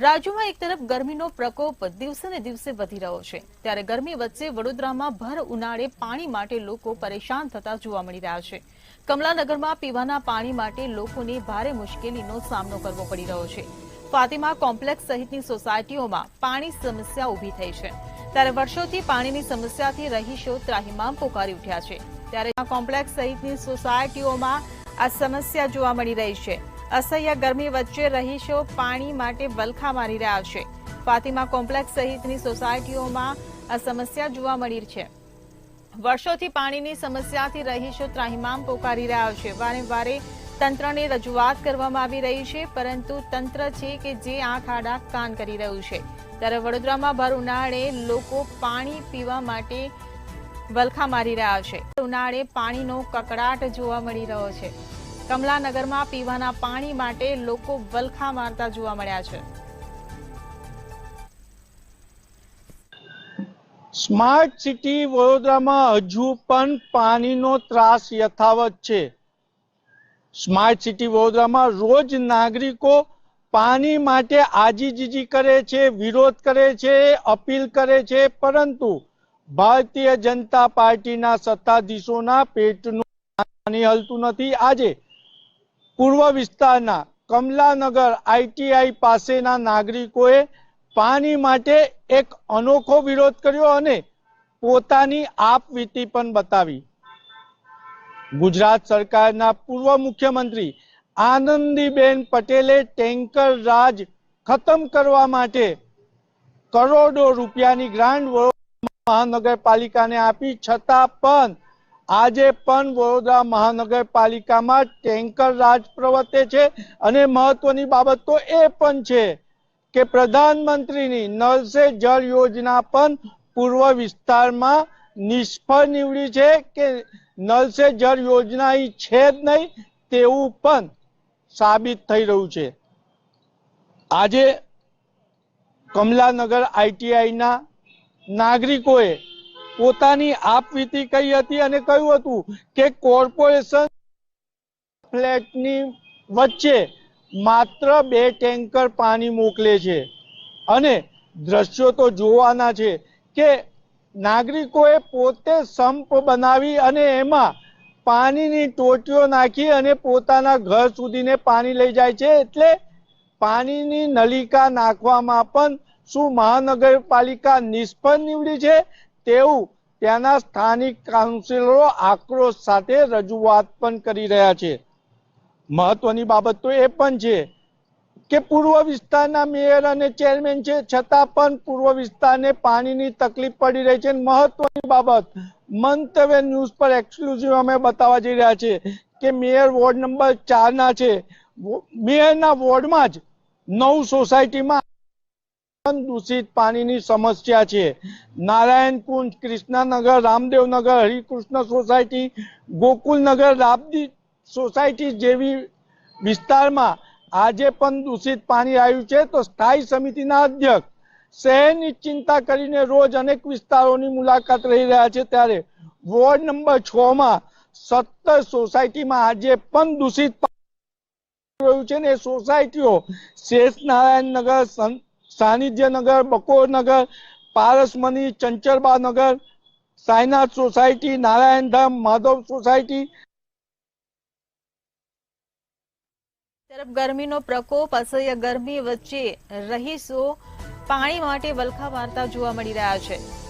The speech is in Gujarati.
રાજ્યમાં એક તરફ ગરમીનો પ્રકોપ દિવસે ને દિવસે વધી રહ્યો છે. ત્યારે ગરમી વચ્ચે વડોદરામાં ભર ઉનાળે પાણી માટે લોકો પરેશાન થતા જોવા મળી રહ્યા છે. કમલાનગરમાં પીવાના પાણી માટે લોકોને ભારે મુશ્કેલીનો સામનો કરવો પડી રહ્યો છે. ફાતિમા કોમ્પ્લેક્સ સહિતની સોસાયટીઓમાં પાણી સમસ્યા ઊભી થઈ છે. ત્યારે વર્ષોથી પાણીની સમસ્યાથી રહીશો ત્રાહિમામ પોકારી ઉઠ્યા છે. ત્યારે કોમ્પ્લેક્સ સહિતની સોસાયટીઓમાં આ સમસ્યા જોવા મળી રહી છે. અસહ્ય ગરમી વચ્ચે રહીશો પાણી માટે વલખા મારી રહ્યા છે. ફાતિમા કોમ્પ્લેક્સ સહિતની સોસાયટીઓમાં આ સમસ્યા જોવા મળી છે. વર્ષોથી પાણીની સમસ્યાથી રહીશો ત્રાહિમામ પોકારી રહ્યા છે. વારે તંત્રને રજૂઆત કરવામાં આવી રહી છે, પરંતુ તંત્ર છે કે જે આંખ આડા કાન કરી રહ્યું છે. ત્યારે વડોદરામાં ભર ઉનાળે લોકો પાણી પીવા માટે વલખા મારી રહ્યા છે. ઉનાળે પાણીનો કકડાટ જોવા મળી રહ્યો છે. કમલાનગરમાં પીવાના પાણી માટે લોકો વલખા મારતા જોવા મળ્યા છે. સ્માર્ટ સિટી વડોદરામાં હજુ પણ પાણીનો ત્રાસ યથાવત છે. સ્માર્ટ સિટી વડોદરામાં રોજ નાગરિકો પાણી માટે આજીજીજી કરે છે, વિરોધ કરે છે, અપીલ કરે છે, પરંતુ ભારતીય જનતા પાર્ટીના સત્તાધીશોના પેટનું પાણી હલતું નથી. આજે પૂર્વ વિસ્તારના કમલાનગર આઈટીઆઈ પાસેના નાગરિકોએ પાણી માટે એક અનોખો વિરોધ કર્યો અને પોતાની આપવીતી પણ બતાવી. ગુજરાત સરકારના પૂર્વ મુખ્યમંત્રી આનંદીબેન પટેલે ટેન્કર રાજ ખતમ કરવા માટે કરોડો રૂપિયાની ગ્રાન્ટ મહાનગરપાલિકાને આપી, છતાં પણ આજે પણ વડોદરા મહાનગરપાલિકામાં ટેન્કર રાજ પ્રવર્તે છે અને મહત્વની બાબત તો એ પણ છે કે પ્રધાનમંત્રીની નળ સે જળ યોજના પણ પૂર્વ વિસ્તારમાં નિષ્ફળ નીવડી છે કે નળ સે જળ યોજના છે જ નહીં તેવું પણ સાબિત થઈ રહ્યું છે. આજે કમલાનગર આઈટીઆઈના નાગરિકોએ પોતાની આપવીતી કહી હતી અને કહ્યું હતું? કે કોર્પોરેશન ફ્લેટની વચ્ચે માત્ર બે ટેન્કર પાણી મોકલે છે. અને દ્રશ્યો તો જોવાના છે કે નાગરિકોએ પોતે સંપ બનાવી અને એમાં પાણીની ટોટીઓ નાખી અને પોતાના ઘર સુધીને પાણી લઈ જાય છે. એટલે પાણીની નલિકા નાખવામાં પણ શું મહાનગરપાલિકા નિષ્ફળ નીવડી છે? તેવું ત્યાંના સ્થાનિક કાઉન્સિલરો આક્રોશ સાથે રજૂઆત પણ કરી રહ્યા છે. મહત્વની બાબત તો એ પણ છે કે પૂર્વ વિસ્તારના મેયર અને ચેરમેન છે, છતાં પણ પૂર્વ વિસ્તારને પાણીની તકલીફ પડી રહી છે. મહત્વની બાબત, મંતવ્ય ન્યૂઝ પર એક્સક્લુઝિવ અમે બતાવવા જઈ રહ્યા છે કે મેયર વોર્ડ નંબર ચાર ના છે મેયરના વોર્ડમાં જ નવ સોસાયટીમાં દૂષિત પાણીની સમસ્યા છે. નારાયણકુંજ, કૃષ્ણનગર, રામદેવનગર, હરિકૃષ્ણ સોસાયટી, ગોકુલનગર, રાબદી સોસાયટી જેવી વિસ્તારમાં આજે પણ દૂષિત પાણી આવ્યું છે. તો સ્થાયી સમિતિના અધ્યક્ષ શહેરની ચિંતા કરીને રોજ અનેક વિસ્તારોની મુલાકાત રહી રહ્યા છે. ત્યારે વોર્ડ નંબર છ માં સત્તર સોસાયટીમાં આજે પણ દૂષિત રહ્યું છે ને સોસાયટીઓ શેષ નારાયણ નગર સાનિધ્યનગર, બકોરનગર, પારસમની ચંચરબાનગર સાઈનાથ સોસાયટી, નારાયણધામ, માધવ સોસાયટી. તરફ ગરમીનો પ્રકોપ, અસહ્ય ગરમી વચ્ચે રહીશો પાણી માટે વલખા મારતા જોવા મળી રહ્યા છે.